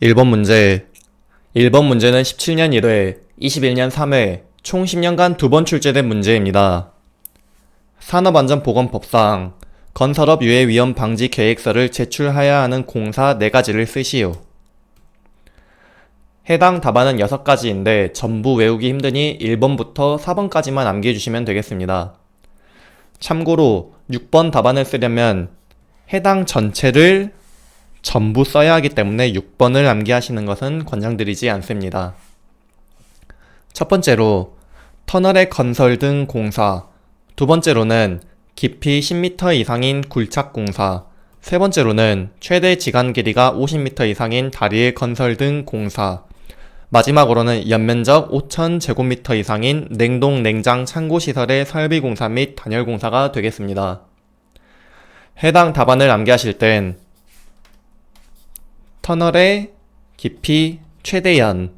1번 문제 1번 문제는 17년 1회, 21년 3회, 총 10년간 두 번 출제된 문제입니다. 산업안전보건법상 건설업 유해 위험 방지 계획서를 제출해야 하는 공사 4가지를 쓰시오. 해당 답안은 6가지인데 전부 외우기 힘드니 1번부터 4번까지만 암기해주시면 되겠습니다. 참고로 6번 답안을 쓰려면 해당 전체를 전부 써야 하기 때문에 6번을 암기하시는 것은 권장드리지 않습니다. 첫 번째로 터널의 건설 등 공사, 두 번째로는 깊이 10m 이상인 굴착 공사, 세 번째로는 최대 지간 길이가 50m 이상인 다리의 건설 등 공사, 마지막으로는 연면적 5,000제곱미터 이상인 냉동 냉장 창고 시설의 설비 공사 및 단열 공사가 되겠습니다. 해당 답안을 암기하실 땐 터널의 깊이 최대연,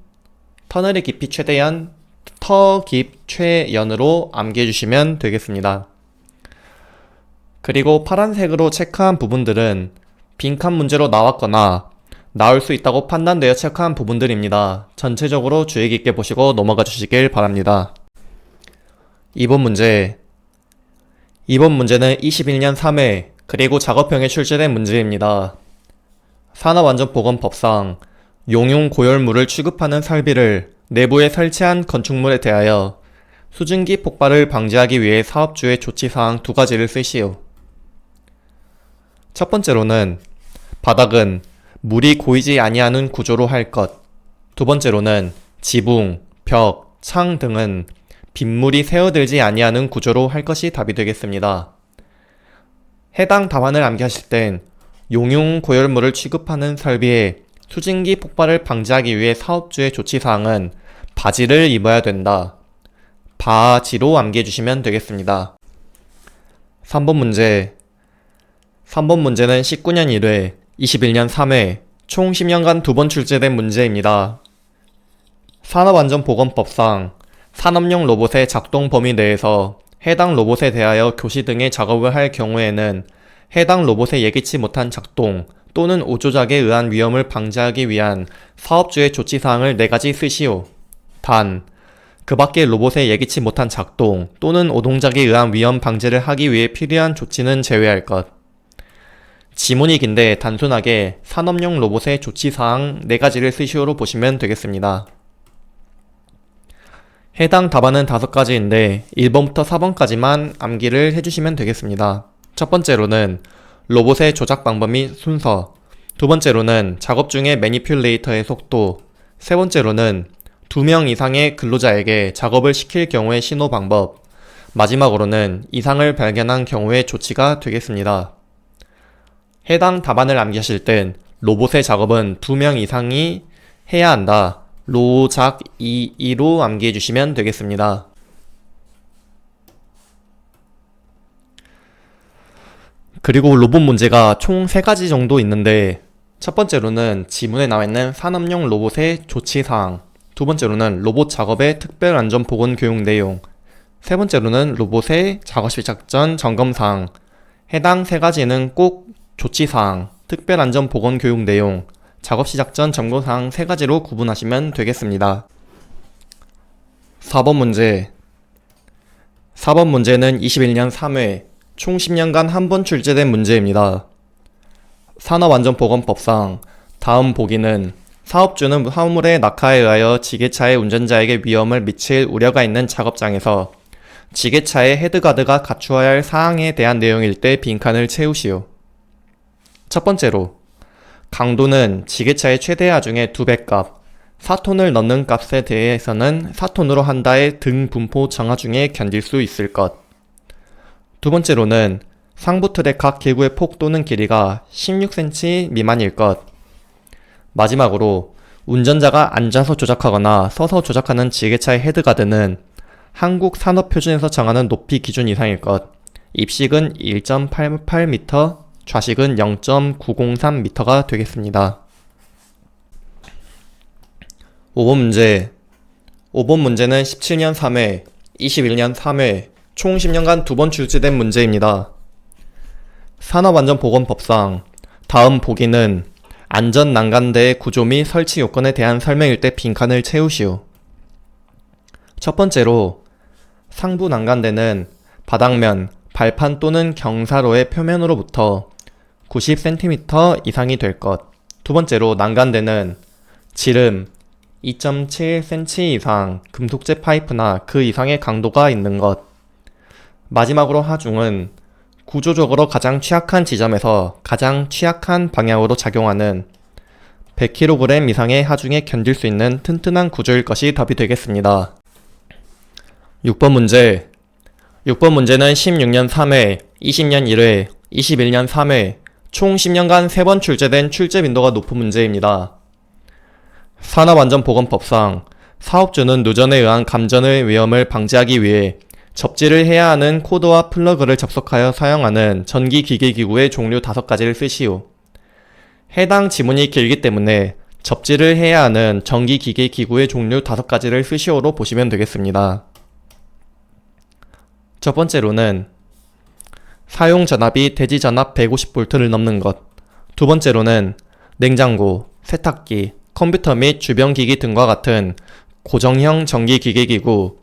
터널의 깊이 최대연, 터깊 최연으로 암기해 주시면 되겠습니다. 그리고 파란색으로 체크한 부분들은 빈칸 문제로 나왔거나 나올 수 있다고 판단되어 체크한 부분들입니다. 전체적으로 주의 깊게 보시고 넘어가 주시길 바랍니다. 2번 문제 2번 문제는 21년 3회 그리고 작업형에 출제된 문제입니다. 산업안전보건법상 용융 고열물을 취급하는 설비를 내부에 설치한 건축물에 대하여 수증기 폭발을 방지하기 위해 사업주의 조치사항 두 가지를 쓰시오. 첫 번째로는 바닥은 물이 고이지 아니하는 구조로 할 것. 두 번째로는 지붕, 벽, 창 등은 빗물이 새어들지 아니하는 구조로 할 것이 답이 되겠습니다. 해당 답안을 암기하실 땐 용융 고열물을 취급하는 설비에 수증기 폭발을 방지하기 위해 사업주의 조치사항은 바지를 입어야 된다. 바지로 암기해 주시면 되겠습니다. 3번 문제 3번 문제는 19년 1회, 21년 3회, 총 10년간 두 번 출제된 문제입니다. 산업안전보건법상 산업용 로봇의 작동 범위 내에서 해당 로봇에 대하여 교시 등의 작업을 할 경우에는 해당 로봇의 예기치 못한 작동 또는 오조작에 의한 위험을 방지하기 위한 사업주의 조치사항을 4가지 쓰시오. 단, 그 밖에 로봇의 예기치 못한 작동 또는 오동작에 의한 위험 방지를 하기 위해 필요한 조치는 제외할 것. 지문이 긴데 단순하게 산업용 로봇의 조치사항 4가지를 쓰시오로 보시면 되겠습니다. 해당 답안은 5가지인데 1번부터 4번까지만 암기를 해주시면 되겠습니다. 첫 번째로는 로봇의 조작 방법 및 순서, 두 번째로는 작업 중의 매니퓰레이터의 속도, 세 번째로는 두 명 이상의 근로자에게 작업을 시킬 경우의 신호 방법, 마지막으로는 이상을 발견한 경우의 조치가 되겠습니다. 해당 답안을 암기하실 땐 로봇의 작업은 두 명 이상이 해야 한다. 로작 2로 암기해 주시면 되겠습니다. 그리고 로봇 문제가 총 3가지 정도 있는데 첫 번째로는 지문에 나와 있는 산업용 로봇의 조치사항 두 번째로는 로봇 작업의 특별 안전 보건 교육 내용 세 번째로는 로봇의 작업 시작 전 점검사항. 해당 세 가지는 꼭 조치사항, 특별 안전 보건 교육 내용, 작업 시작 전 점검사항 세 가지로 구분하시면 되겠습니다. 4번 문제. 4번 문제는 21년 3회 총 10년간 한 번 출제된 문제입니다. 산업안전보건법상 다음 보기는 사업주는 화물의 낙하에 의하여 지게차의 운전자에게 위험을 미칠 우려가 있는 작업장에서 지게차의 헤드가드가 갖추어야 할 사항에 대한 내용일 때 빈칸을 채우시오. 첫 번째로 강도는 지게차의 최대 하 중에 두배 값, 4톤을 넣는 값에 대해서는 4톤으로 한다의 등 분포 정하 중에 견딜 수 있을 것. 두 번째로는 상부 틀의 각 기구의 폭 또는 길이가 16cm 미만일 것. 마지막으로 운전자가 앉아서 조작하거나 서서 조작하는 지게차의 헤드가드는 한국 산업표준에서 정하는 높이 기준 이상일 것. 입식은 1.88m, 좌식은 0.903m가 되겠습니다. 5번 문제 5번 문제는 17년 3회, 21년 3회, 총 10년간 두 번 출제된 문제입니다. 산업안전보건법상 다음 보기는 안전 난간대의 구조 및 설치 요건에 대한 설명일 때 빈칸을 채우시오. 첫 번째로 상부 난간대는 바닥면, 발판 또는 경사로의 표면으로부터 90cm 이상이 될 것. 두 번째로 난간대는 지름 2.7cm 이상 금속재 파이프나 그 이상의 강도가 있는 것. 마지막으로 하중은 구조적으로 가장 취약한 지점에서 가장 취약한 방향으로 작용하는 100kg 이상의 하중에 견딜 수 있는 튼튼한 구조일 것이 답이 되겠습니다. 6번 문제. 6번 문제는 16년 3회, 20년 1회, 21년 3회, 총 10년간 3번 출제된 출제 빈도가 높은 문제입니다. 산업안전보건법상 사업주는 누전에 의한 감전의 위험을 방지하기 위해 접지를 해야 하는 코드와 플러그를 접속하여 사용하는 전기 기계 기구의 종류 5가지를 쓰시오. 해당 지문이 길기 때문에 접지를 해야 하는 전기 기계 기구의 종류 5가지를 쓰시오로 보시면 되겠습니다. 첫 번째로는 사용 전압이 대지 전압 150V를 넘는 것. 두 번째로는 냉장고, 세탁기, 컴퓨터 및 주변 기기 등과 같은 고정형 전기 기계 기구.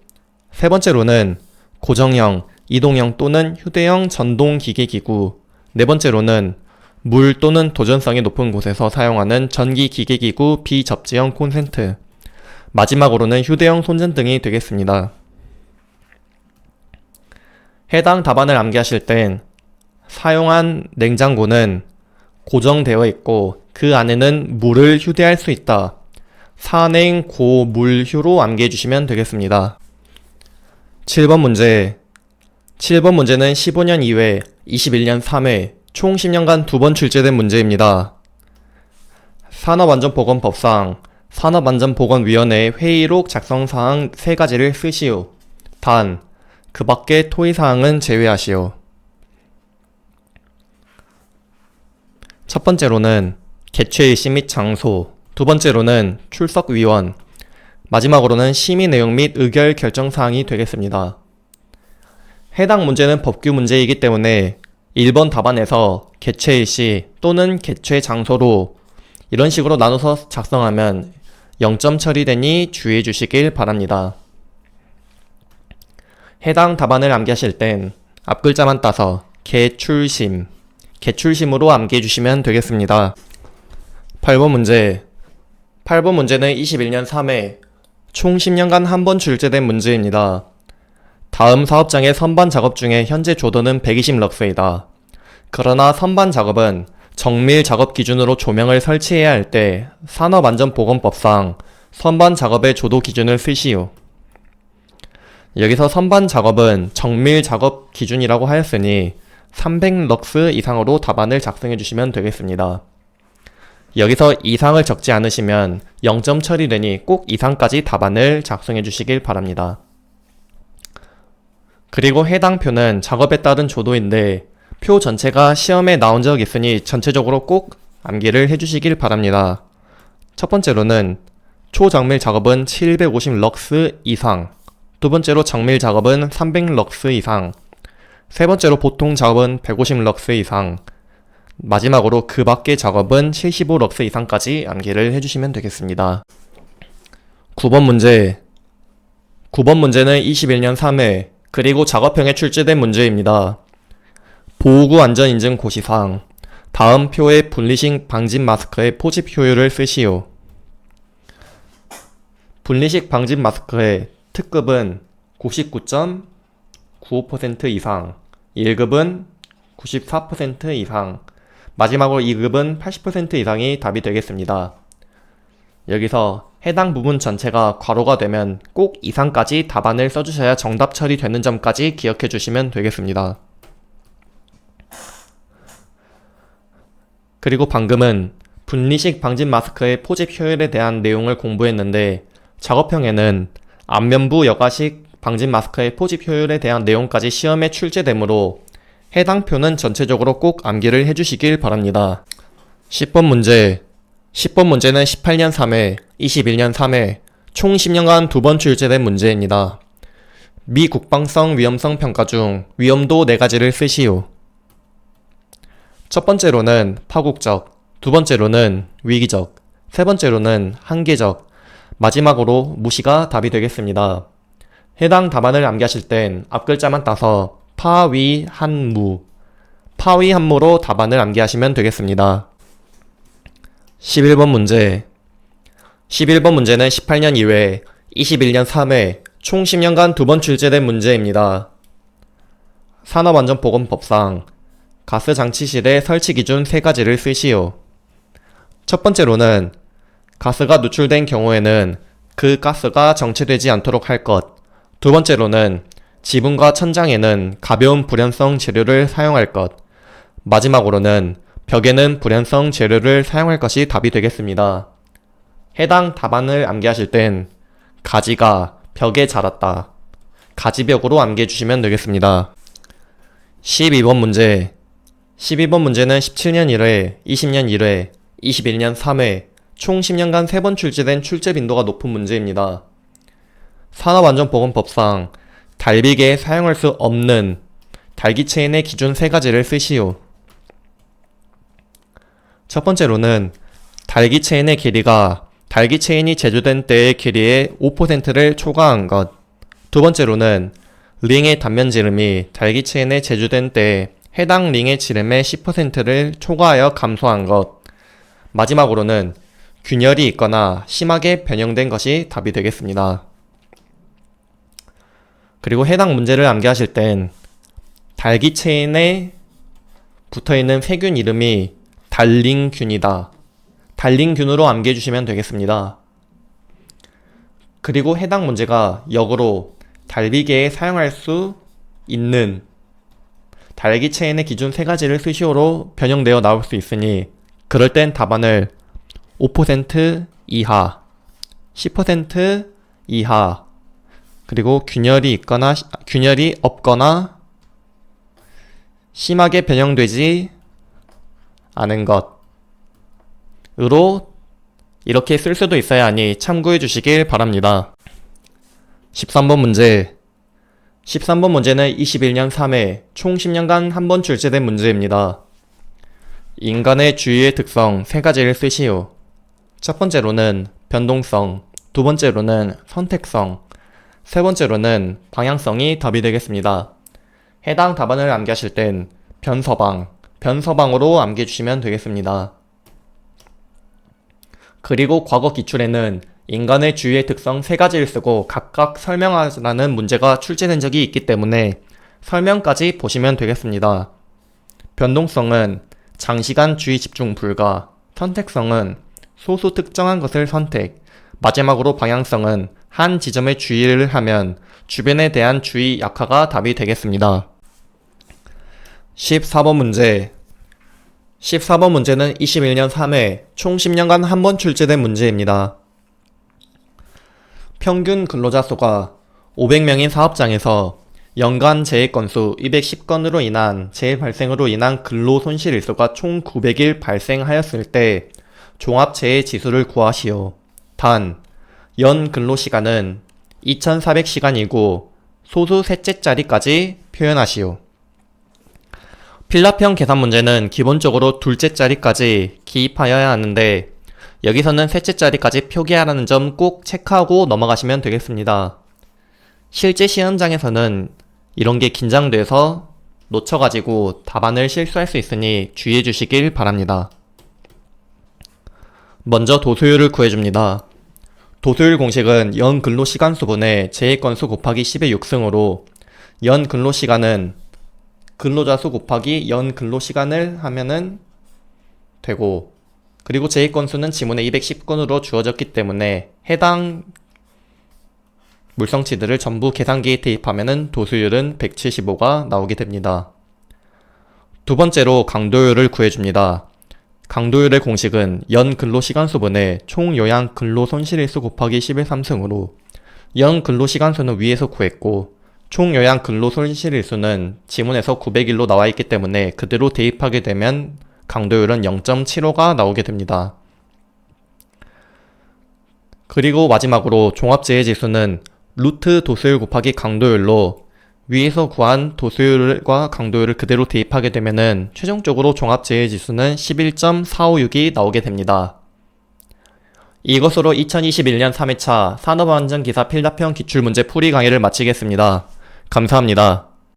세 번째로는 고정형, 이동형 또는 휴대형 전동 기계 기구. 네 번째로는 물 또는 도전성이 높은 곳에서 사용하는 전기 기계 기구 비접지형 콘센트. 마지막으로는 휴대용 손전등이 되겠습니다. 해당 답안을 암기하실 땐 사용한 냉장고는 고정되어 있고 그 안에는 물을 휴대할 수 있다. 산행 고물휴로 암기해 주시면 되겠습니다. 7번 문제 7번 문제는 15년 2회, 21년 3회, 총 10년간 두 번 출제된 문제입니다. 산업안전보건법상 산업안전보건위원회 회의록 작성사항 3가지를 쓰시오. 단, 그 밖의 토의사항은 제외하시오. 첫 번째로는 개최일시 및 장소, 두 번째로는 출석위원, 마지막으로는 심의 내용 및 의결 결정 사항이 되겠습니다. 해당 문제는 법규 문제이기 때문에 1번 답안에서 개최일시 또는 개최 장소로 이런 식으로 나눠서 작성하면 0점 처리되니 주의해 주시길 바랍니다. 해당 답안을 암기하실 땐 앞글자만 따서 개출심, 개출심으로 암기해 주시면 되겠습니다. 8번 문제 8번 문제는 21년 3회 총 10년간 한 번 출제된 문제입니다. 다음 사업장의 선반 작업 중에 현재 조도는 120럭스이다. 그러나 선반 작업은 정밀 작업 기준으로 조명을 설치해야 할 때 산업안전보건법상 선반 작업의 조도 기준을 쓰시오. 여기서 선반 작업은 정밀 작업 기준이라고 하였으니 300럭스 이상으로 답안을 작성해 주시면 되겠습니다. 여기서 이상을 적지 않으시면 0점 처리되니 꼭 이상까지 답안을 작성해 주시길 바랍니다. 그리고 해당 표는 작업에 따른 조도인데 표 전체가 시험에 나온 적 있으니 전체적으로 꼭 암기를 해주시길 바랍니다. 첫 번째로는 초정밀 작업은 750 럭스 이상, 두 번째로 정밀 작업은 300 럭스 이상, 세 번째로 보통 작업은 150 럭스 이상, 마지막으로 그 밖의 작업은 75럭스 이상까지 암기를 해주시면 되겠습니다. 9번 문제 9번 문제는 21년 3회 그리고 작업형에 출제된 문제입니다. 보호구 안전인증 고시사항 다음 표의 분리식 방진 마스크의 포집 효율을 쓰시오. 분리식 방진 마스크의 특급은 99.95% 이상, 1급은 94% 이상, 마지막으로 2급은 80% 이상이 답이 되겠습니다. 여기서 해당 부분 전체가 괄호가 되면 꼭 이상까지 답안을 써주셔야 정답 처리되는 점까지 기억해 주시면 되겠습니다. 그리고 방금은 분리식 방진 마스크의 포집 효율에 대한 내용을 공부했는데 작업형에는 안면부 여과식 방진 마스크의 포집 효율에 대한 내용까지 시험에 출제되므로 해당 표는 전체적으로 꼭 암기를 해주시길 바랍니다. 10번 문제 10번 문제는 18년 3회, 21년 3회, 총 10년간 두 번 출제된 문제입니다. 미 국방성 위험성 평가 중 위험도 4가지를 쓰시오. 첫 번째로는 파국적, 두 번째로는 위기적, 세 번째로는 한계적, 마지막으로 무시가 답이 되겠습니다. 해당 답안을 암기하실 땐 앞글자만 따서 파위 한무, 파위 한무로 답안을 암기하시면 되겠습니다. 11번 문제 11번 문제는 18년 2회, 21년 3회, 총 10년간 두 번 출제된 문제입니다. 산업안전보건법상 가스 장치실의 설치 기준 세 가지를 쓰시오. 첫 번째로는 가스가 누출된 경우에는 그 가스가 정체되지 않도록 할 것. 두 번째로는 지붕과 천장에는 가벼운 불연성 재료를 사용할 것. 마지막으로는 벽에는 불연성 재료를 사용할 것이 답이 되겠습니다. 해당 답안을 암기하실 땐 가지가 벽에 자랐다. 가지벽으로 암기해 주시면 되겠습니다. 12번 문제. 12번 문제는 17년 1회, 20년 1회, 21년 3회, 총 10년간 3번 출제된 출제 빈도가 높은 문제입니다. 산업안전보건법상 달비계에 사용할 수 없는 달기 체인의 기준 3가지를 쓰시오. 첫 번째로는 달기 체인의 길이가 달기 체인이 제조된 때의 길이의 5%를 초과한 것. 두 번째로는 링의 단면 지름이 달기 체인에 제조된 때 해당 링의 지름의 10%를 초과하여 감소한 것. 마지막으로는 균열이 있거나 심하게 변형된 것이 답이 되겠습니다. 그리고 해당 문제를 암기하실 땐 달기 체인에 붙어 있는 세균 이름이 달링균이다. 달링균으로 암기해 주시면 되겠습니다. 그리고 해당 문제가 역으로 달비계에 사용할 수 있는 달기 체인의 기준 세 가지를 수시호로 변형되어 나올 수 있으니 그럴 땐 답안을 5% 이하, 10% 이하, 그리고 균열이 있거나 균열이 없거나 심하게 변형되지 않은 것으로 이렇게 쓸 수도 있어야 하니 참고해 주시길 바랍니다. 13번 문제 13번 문제는 21년 3회 총 10년간 한 번 출제된 문제입니다. 인간의 주의의 특성 세 가지를 쓰시오. 첫 번째로는 변동성, 두 번째로는 선택성, 세 번째로는 방향성이 답이 되겠습니다. 해당 답안을 암기하실 땐 변서방, 변서방으로 암기해주시면 되겠습니다. 그리고 과거 기출에는 인간의 주의의 특성 세 가지를 쓰고 각각 설명하라는 문제가 출제된 적이 있기 때문에 설명까지 보시면 되겠습니다. 변동성은 장시간 주의 집중 불가, 선택성은 소수 특정한 것을 선택, 마지막으로 방향성은 한 지점에 주의를 하면 주변에 대한 주의 약화가 답이 되겠습니다. 14번 문제 14번 문제는 21년 3회 총 10년간 한 번 출제된 문제입니다. 평균 근로자 수가 500명인 사업장에서 연간 재해 건수 210건으로 인한 재해 발생으로 인한 근로 손실 일수가 총 900일 발생하였을 때 종합 재해 지수를 구하시오. 단, 연 근로 시간은 2400시간이고 소수 셋째 자리까지 표현하시오. 필라평 계산 문제는 기본적으로 둘째 자리까지 기입하여야 하는데 여기서는 셋째 자리까지 표기하라는 점 꼭 체크하고 넘어가시면 되겠습니다. 실제 시험장에서는 이런 게 긴장돼서 놓쳐가지고 답안을 실수할 수 있으니 주의해 주시길 바랍니다. 먼저 도수율을 구해줍니다. 도수율 공식은 연 근로시간 수분의 제해건수 곱하기 10의 6승으로 연 근로시간은 근로자 수 곱하기 연 근로시간을 하면은 되고 그리고 제의 건수는 지문에 210건으로 주어졌기 때문에 해당 물성치들을 전부 계산기에 대입하면 도수율은 175가 나오게 됩니다. 두 번째로 강도율을 구해줍니다. 강도율의 공식은 연 근로시간수분의 총 요양 근로손실일수 곱하기 11 3승으로 연 근로시간수는 위에서 구했고 총 요양 근로손실일수는 지문에서 900일로 나와 있기 때문에 그대로 대입하게 되면 강도율은 0.75가 나오게 됩니다. 그리고 마지막으로 종합재해지수는 루트 도수율 곱하기 강도율로 위에서 구한 도수율과 강도율을 그대로 대입하게 되면은 최종적으로 종합재해지수는 11.456이 나오게 됩니다. 이것으로 2021년 3회차 산업안전기사 필답형 기출문제 풀이 강의를 마치겠습니다. 감사합니다.